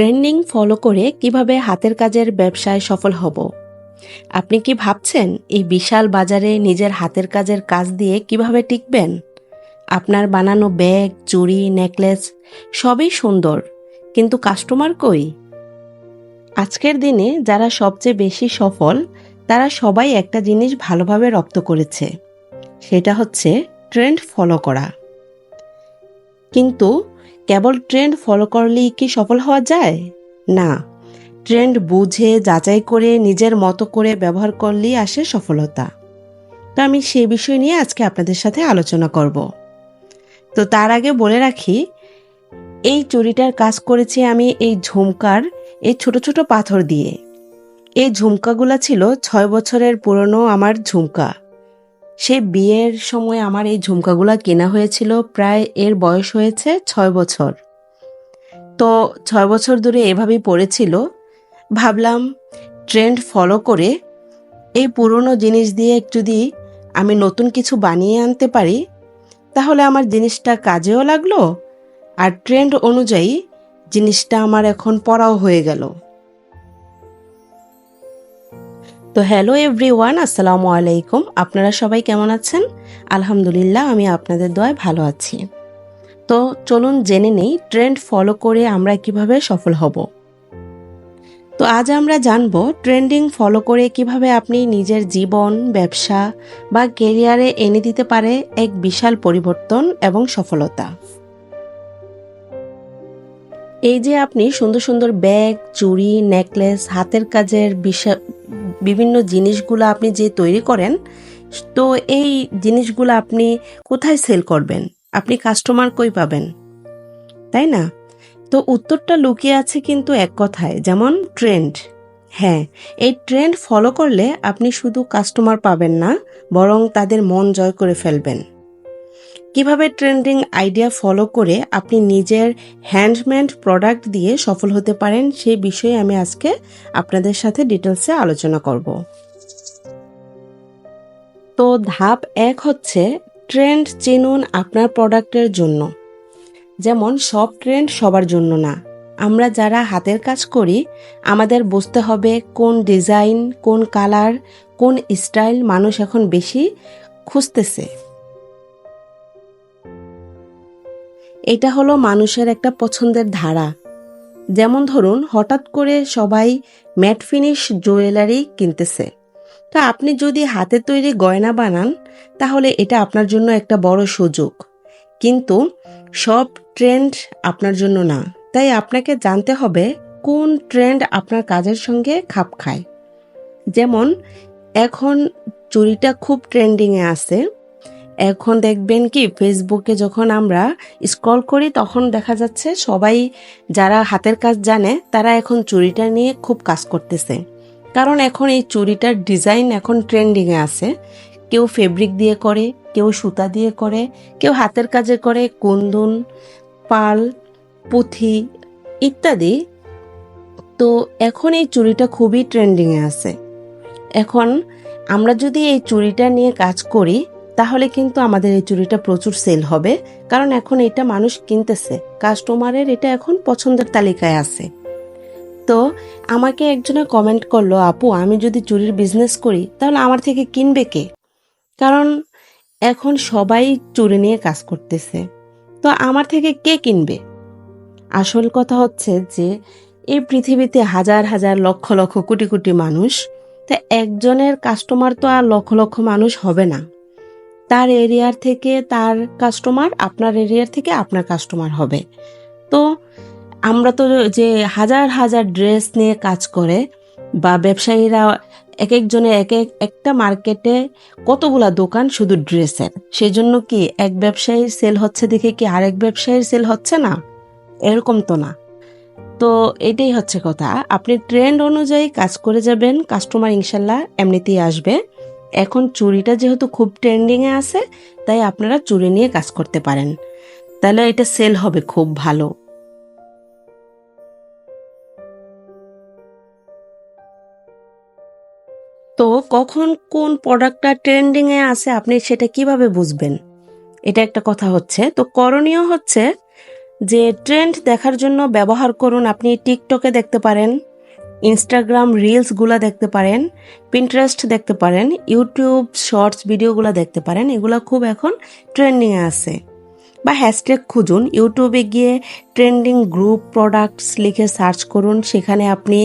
Trending follow করে কীভাবে হাতের কাজের ব্যবসায় সফল হব? আপনি কি ভাবছেন এই বিশাল বাজারে নিজের হাতের কাজের কাজ দিয়ে কীভাবে টিকবেন? আপনার বানানো ব্যাগ, চুড়ি, নেকলেস সবই সুন্দর, কিন্তু কাস্টমার কই? আজকের দিনে যারা সবচেয়ে বেশি সফল, তারা সবাই একটা জিনিস ভালোভাবে রপ্ত করেছে, সেটা হচ্ছে ট্রেন্ড ফলো করা। কিন্তু কেবল ট্রেন্ড ফলো করলেই কি সফল হওয়া যায়? না। ট্রেন্ড বুঝে, যাচাই করে, নিজের মতো করে ব্যবহার করলেই আসে সফলতা। তো আমি সেই বিষয় নিয়ে আজকে আপনাদের সাথে আলোচনা করব। তো তার আগে বলে রাখি, এই চুরিটার কাজ করেছি আমি এই ঝুমকার, এই ছোট ছোট পাথর দিয়ে। এই ঝুমকাগুলো ছিল ছয় বছরের পুরনো আমার ঝুমকা। সে বিয়ের সময় আমার এই ঝুমকাগুলো কেনা হয়েছিল প্রায় এর বয়স হয়েছে ছয় বছর। তো ছয় বছর ধরে এভাবেই পড়েছিল। ভাবলাম ট্রেন্ড ফলো করে এই পুরনো জিনিস দিয়ে যদি আমি নতুন কিছু বানিয়ে আনতে পারি, তাহলে আমার জিনিসটা কাজেও লাগল আর ট্রেন্ড অনুযায়ী জিনিসটা আমার এখন পড়াও হয়ে গেল। তো হ্যালো এভরিওয়ান, আসসালামু আলাইকুম। আপনারা সবাই কেমন আছেন? আলহামদুলিল্লাহ, আমি আপনাদের দয় ভালো আছি। তো চলুন জেনে নেই, ট্রেন্ড ফলো করে আমরা কীভাবে সফল হব। তো আজ আমরা জানব, ট্রেন্ডিং ফলো করে কীভাবে আপনি নিজের জীবন, ব্যবসা বা কেরিয়ারে এনে দিতে পারে এক বিশাল পরিবর্তন এবং সফলতা। এই যে আপনি সুন্দর সুন্দর ব্যাগ, চুড়ি নেকলেস হাতের কাজের বিভিন্ন জিনিসগুলো আপনি যে তৈরি করেন, তো এই জিনিসগুলো আপনি কোথায় সেল করবেন? আপনি কাস্টমার কই পাবেন? তাই না? তো উত্তরটা লুকিয়ে আছে কিন্তু এক কথায়, যেমন ট্রেন্ড। হ্যাঁ এই ট্রেন্ড ফলো করলে আপনি শুধু কাস্টমার পাবেন না, বরং তাদের মন জয় করে ফেলবেন। কীভাবে ট্রেন্ডিং আইডিয়া ফলো করে আপনি নিজের হ্যান্ডমেড প্রোডাক্ট দিয়ে সফল হতে পারেন সেই বিষয়ে আমি আজকে আপনাদের সাথে ডিটেলসে আলোচনা করব। তো ধাপ এক হচ্ছে ট্রেন্ড চিনুন আপনার প্রোডাক্টের জন্য। যেমন, সব ট্রেন্ড সবার জন্য না। আমরা যারা হাতের কাজ করি, আমাদের বুঝতে হবে কোন ডিজাইন, কোন কালার, কোন স্টাইল মানুষ এখন বেশি খুঁজতেছে। এটা হলো মানুষের একটা পছন্দের ধারা। যেমন ধরুন, হঠাৎ করে সবাই ম্যাট ফিনিশ জুয়েলারি কিনতেছে। তো আপনি যদি হাতে তৈরি গয়না বানান, তাহলে এটা আপনার জন্য একটা বড় সুযোগ। কিন্তু সব ট্রেন্ড আপনার জন্য না। তাই আপনাকে জানতে হবে কোন ট্রেন্ড আপনার কাজের সঙ্গে খাপ খায়। যেমন, এখন চুরিটা খুব ট্রেন্ডিংয়ে আছে। এখন দেখবেন কি ফেসবুকে যখন আমরা স্ক্রল করি, তখন দেখা যাচ্ছে সবাই যারা হাতের কাজ জানে, তারা এখন চুরিটা নিয়ে খুব কাজ করতেছে। কারণ এখন এই চুরিটার ডিজাইন এখন ট্রেন্ডিংয়ে আছে। কেউ ফেব্রিক দিয়ে করে, কেউ সুতা দিয়ে করে, কেউ হাতের কাজে করে, কুন্দুন, পাল, পুঁথি ইত্যাদি। তো এখন এই চুরিটা খুবই ট্রেন্ডিংয়ে আছে। এখন আমরা যদি এই চুরিটা নিয়ে কাজ করি তাহলে কিন্তু আমাদের এই চুড়িটা প্রচুর সেল হবে, কারণ এখন এটা মানুষ কিনতেছে। কাস্টমারের এটা এখন পছন্দের তালিকায় আছে। তো আমাকে একজনে কমেন্ট করল, আপু, আমি যদি চুরির বিজনেস করি, তাহলে আমার থেকে কিনবে কে? কারণ এখন সবাই চুরি নিয়ে কাজ করতেছে। তো আমার থেকে কে কিনবে? আসল কথা হচ্ছে যে, এই পৃথিবীতে হাজার হাজার লক্ষ লক্ষ কোটি কোটি মানুষ, তা একজনের কাস্টমার তো আর লক্ষ লক্ষ মানুষ হবে না। তার এরিয়ার থেকে তার কাস্টমার আপনার এরিয়ার থেকে আপনার কাস্টমার হবে। তো আমরা তো যে হাজার হাজার ড্রেস নিয়ে কাজ করে বা ব্যবসায়ীরা এক একজনের এক এক একটা মার্কেটে কতগুলা দোকান শুধু ড্রেসের সেজন্য কি এক ব্যবসায়ীর সেল হচ্ছে দেখে কি আরেক ব্যবসায়ীর সেল হচ্ছে না? এরকম তো না। তো এটাই হচ্ছে কথা। আপনি ট্রেন্ড অনুযায়ী কাজ করে যাবেন কাস্টমার ইনশাল্লাহ এমনিতেই আসবে। এখন চুরিটা যেহেতু খুব ট্রেন্ডিংয়ে আছে, তাই আপনারা চুরি নিয়ে কাজ করতে পারেন। তাহলে এটা সেল হবে খুব ভালো। তো কখন কোন প্রোডাক্টটা ট্রেন্ডিংয়ে আছে আপনি সেটা কীভাবে বুঝবেন? এটা একটা কথা হচ্ছে। তো করণীয় হচ্ছে যে ট্রেন্ড দেখার জন্য ব্যবহার করুন। আপনি টিকটকে দেখতে পারেন। ইনস্টাগ্রাম রিলসগুলো দেখতে পারেন পিন্টারেস্ট দেখতে পারেন ইউটিউব শর্টস ভিডিওগুলো দেখতে পারেন, এগুলো খুব এখন ট্রেন্ডিংয়ে আছে। বা হ্যাশট্যাগ খুঁজুন ইউটিউবে গিয়ে ট্রেন্ডিং গ্রুপ প্রোডাক্টস লিখে সার্চ করুন, সেখানে আপনি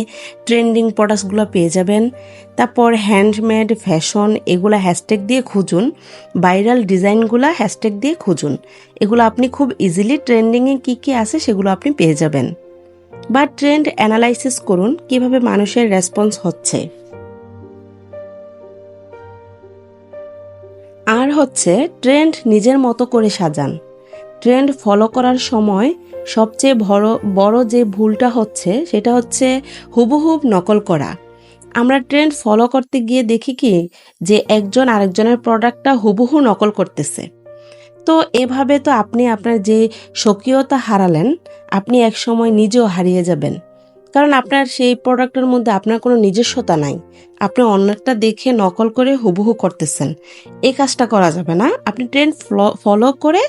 ট্রেন্ডিং প্রোডাক্টসগুলো পেয়ে যাবেন। তারপর হ্যান্ডমেড ফ্যাশন এগুলো হ্যাশট্যাগ দিয়ে খুঁজুন ভাইরাল ডিজাইনগুলো হ্যাশট্যাগ দিয়ে খুঁজুন। এগুলো আপনি খুব ইজিলি ট্রেন্ডিংয়ে কী কী আছে সেগুলো আপনি পেয়ে যাবেন। বা ট্রেন্ড অ্যানালাইসিস করুন কীভাবে মানুষের রেসপন্স হচ্ছে। আর হচ্ছে, ট্রেন্ড নিজের মতো করে সাজান। ট্রেন্ড ফলো করার সময় সবচেয়ে বড় বড় যে ভুলটা হচ্ছে, সেটা হচ্ছে হুবহুব নকল করা। আমরা ট্রেন্ড ফলো করতে গিয়ে দেখি কি, যে একজন আরেকজনের প্রোডাক্টটা হুবহু নকল করতেছে। তো এভাবে তো আপনি আপনার যে স্বকীয়তা হারালেন, আপনি এক সময় নিজেও হারিয়ে যাবেন। কারণ আপনার সেই প্রোডাক্টের মধ্যে আপনার কোনো নিজস্বতা নাই। আপনি অন্যটা দেখে নকল করে হুবহু করতেছেন। এই কাজটা করা যাবে না। আপনি ট্রেন্ড ফলো করে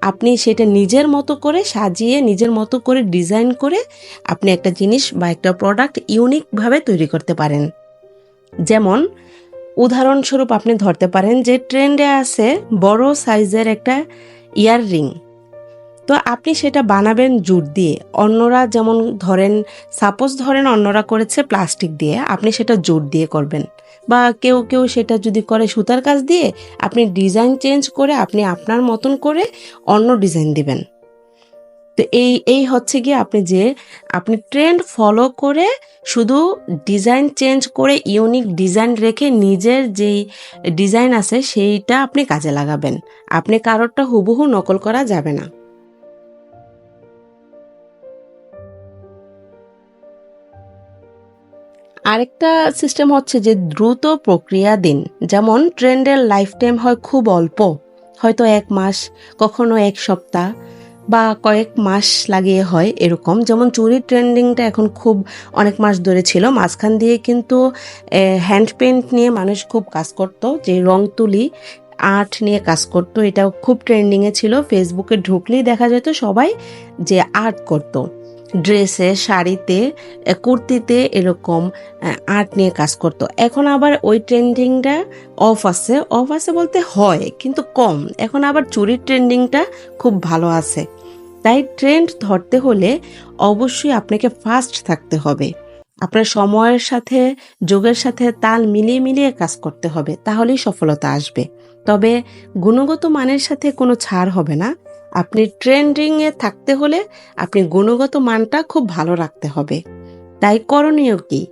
আপনি সেটা নিজের মতো করে সাজিয়ে, নিজের মতো করে ডিজাইন করে আপনি একটা জিনিস বা একটা প্রোডাক্ট ইউনিকভাবে তৈরি করতে পারেন। যেমন উদাহরণস্বরূপ আপনি ধরতে পারেন যে ট্রেন্ডে আছে বড় সাইজের একটা ইয়াররিং। তো আপনি সেটা বানাবেন জুট দিয়ে। অন্যরা যেমন ধরেন, সাপোজ ধরেন অন্যরা করেছে প্লাস্টিক দিয়ে, আপনি সেটা জুট দিয়ে করবেন। বা কেউ কেউ সেটা যদি করে সুতার কাজ দিয়ে, আপনি ডিজাইন চেঞ্জ করে, আপনি আপনার মতন করে অন্য ডিজাইন দিবেন। তো এই এই হচ্ছে গিয়ে আপনি যে, আপনি ট্রেন্ড ফলো করে শুধু ডিজাইন চেঞ্জ করে ইউনিক ডিজাইন রেখে নিজের যেই ডিজাইন আছে সেইটা আপনি কাজে লাগাবেন। আপনি কারোরটা হুবহু নকল করা যাবে না। আরেকটা সিস্টেম হচ্ছে যে দ্রুত প্রক্রিয়া দিন। যেমন ট্রেন্ডের লাইফ টাইম হয় খুব অল্প। হয়তো এক মাস, কখনো এক সপ্তাহ। বা কয়েক মাস লাগিয়ে হয় এরকম। যেমন চুরির ট্রেন্ডিংটা এখন খুব অনেক মাস ধরে ছিল। মাঝখান দিয়ে কিন্তু হ্যান্ড পেন্ট নিয়ে মানুষ খুব কাজ করতো, যে রং তুলি, আর্ট নিয়ে কাজ করতো। এটাও খুব ট্রেন্ডিংয়ে ছিল। ফেসবুকে ঢুকলেই দেখা যেত সবাই যে আর্ট করতো। ড্রেসে, শাড়িতে কুর্তিতে এরকম আর্ট নিয়ে কাজ করতো। এখন আবার ওই ট্রেন্ডিংটা অফ আছে। অফ আছে বলতে হয়, কিন্তু কম। এখন আবার চুরির ট্রেন্ডিংটা খুব ভালো আছে। তাই ট্রেন্ড ধরতে হলে অবশ্যই আপনাকে ফাস্ট থাকতে হবে। আপনার সময়ের সাথে, যোগের সাথে তাল মিলিয়ে মিলিয়ে কাজ করতে হবে, তাহলেই সফলতা আসবে। তবে গুণগত মানের সাথে কোনো ছাড় হবে না। আপনি ট্রেন্ডিংয়ে থাকতে হলে আপনি গুণগত মানটা খুব ভালো রাখতে হবে। তাই করণীয় কি?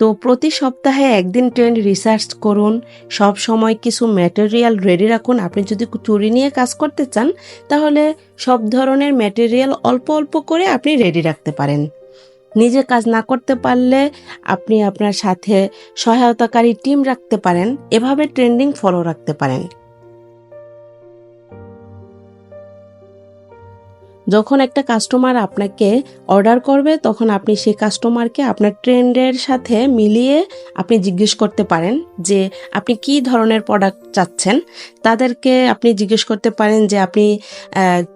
তো প্রতি সপ্তাহে একদিন ট্রেন্ড রিসার্চ করুন, সব সময় কিছু ম্যাটেরিয়াল রেডি রাখুন। আপনি যদি চুরি নিয়ে কাজ করতে চান, তাহলে সব ধরনের ম্যাটেরিয়াল অল্প অল্প করে আপনি রেডি রাখতে পারেন। নিজে কাজ না করতে পারলে আপনি আপনার সাথে সহায়তাকারী টিম রাখতে পারেন। এভাবে ট্রেন্ডিং ফলো রাখতে পারেন। যখন একটা কাস্টমার আপনাকে অর্ডার করবে, তখন আপনি সেই কাস্টমারকে আপনার ট্রেন্ডের সাথে মিলিয়ে আপনি জিজ্ঞেস করতে পারেন যে, আপনি কি ধরনের প্রোডাক্ট চাচ্ছেন? তাদেরকে আপনি জিজ্ঞেস করতে পারেন যে, আপনি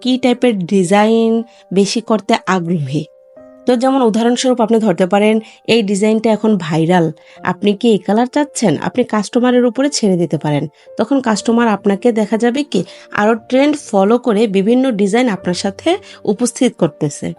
কি টাইপের ডিজাইন বেশি করতে আগ্রহী? তো যেমন উদাহরণস্বরূপ আপনি ধরতে পারেন, এই ডিজাইনটা এখন ভাইরাল। আপনি কি এই কালার চাচ্ছেন? আপনি কাস্টমারের উপরে ছেড়ে দিতে পারেন। তখন কাস্টমার আপনাকে দেখা যাবে কি, আরও ট্রেন্ড ফলো করে বিভিন্ন ডিজাইন আপনার সাথে উপস্থিত করতেছে।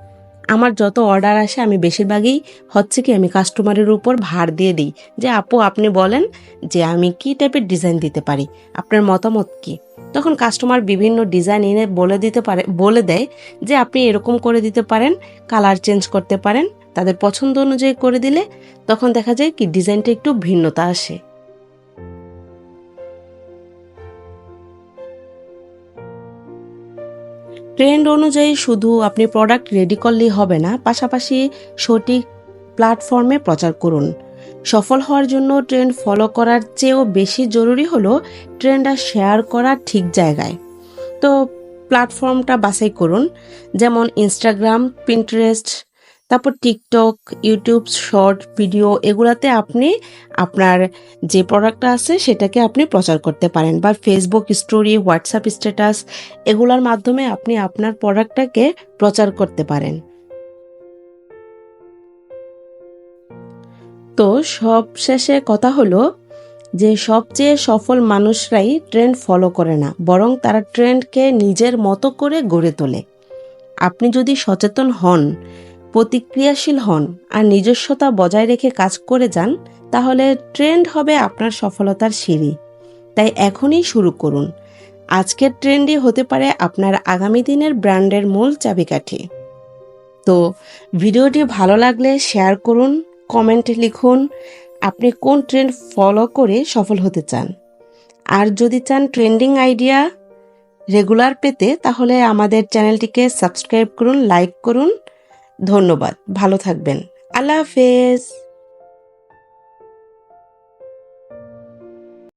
আমার যত অর্ডার আসে, আমি বেশিরভাগই হচ্ছে কি, আমি কাস্টমারের উপর ভার দিয়ে দিই। যে, আপু, আপনি বলেন যে, আমি কি টাইপের ডিজাইন দিতে পারি? আপনার মতামত কি? তখন কাস্টমার বিভিন্ন ডিজাইন এনে বলে দিতে পারে, বলে দেয় যে আপনি এরকম করে দিতে পারেন কালার চেঞ্জ করতে পারেন, তাদের পছন্দ অনুযায়ী করে দিলে তখন দেখা যায় কি ডিজাইনটা একটু ভিন্নতা আসে। ট্রেন্ড অনুযায়ী শুধু আপনি প্রোডাক্ট রেডি করলেই হবে না, পাশাপাশি সঠিক প্ল্যাটফর্মে প্রচার করুন। সফল হওয়ার জন্য ট্রেন্ড ফলো করার চেয়েও বেশি জরুরি হলো ট্রেন্ডটা শেয়ার করা ঠিক জায়গায়। তো প্ল্যাটফর্মটা বাছাই করুন, যেমন ইনস্টাগ্রাম পিন্টারেস্ট তারপর টিকটক ইউটিউব শর্ট ভিডিও এগুলাতে আপনি আপনার যে প্রোডাক্টটা আছে সেটাকে আপনি প্রচার করতে পারেন বা ফেসবুক স্টোরি হোয়াটসঅ্যাপ স্ট্যাটাস এগুলোর মাধ্যমে আপনি আপনার প্রোডাক্টটাকে প্রচার করতে পারেন। তো সব শেষে কথা হলো যে সবচেয়ে সফল মানুষরাই ট্রেন্ড ফলো করে না, বরং তারা ট্রেন্ডকে নিজের মতো করে গড়ে তোলে। আপনি যদি সচেতন হন, প্রতিক্রিয়াশীল হন আর নিজস্বতা বজায় রেখে কাজ করে যান, তাহলে ট্রেন্ড হবে আপনার সফলতার সিঁড়ি। তাই এখনই শুরু করুন। আজকের ট্রেন্ডই হতে পারে আপনার আগামী দিনের ব্র্যান্ডের মূল চাবিকাঠি। তো ভিডিওটি ভালো লাগলে শেয়ার করুন কমেন্টে লিখুন, আপনি কোন ট্রেন্ড ফলো করে সফল হতে চান? আর যদি চান ট্রেন্ডিং আইডিয়া রেগুলার পেতে, তাহলে আমাদের চ্যানেলটিকে সাবস্ক্রাইব করুন লাইক করুন। ধন্যবাদ, ভালো থাকবেন। আল্লাহ হাফেজ।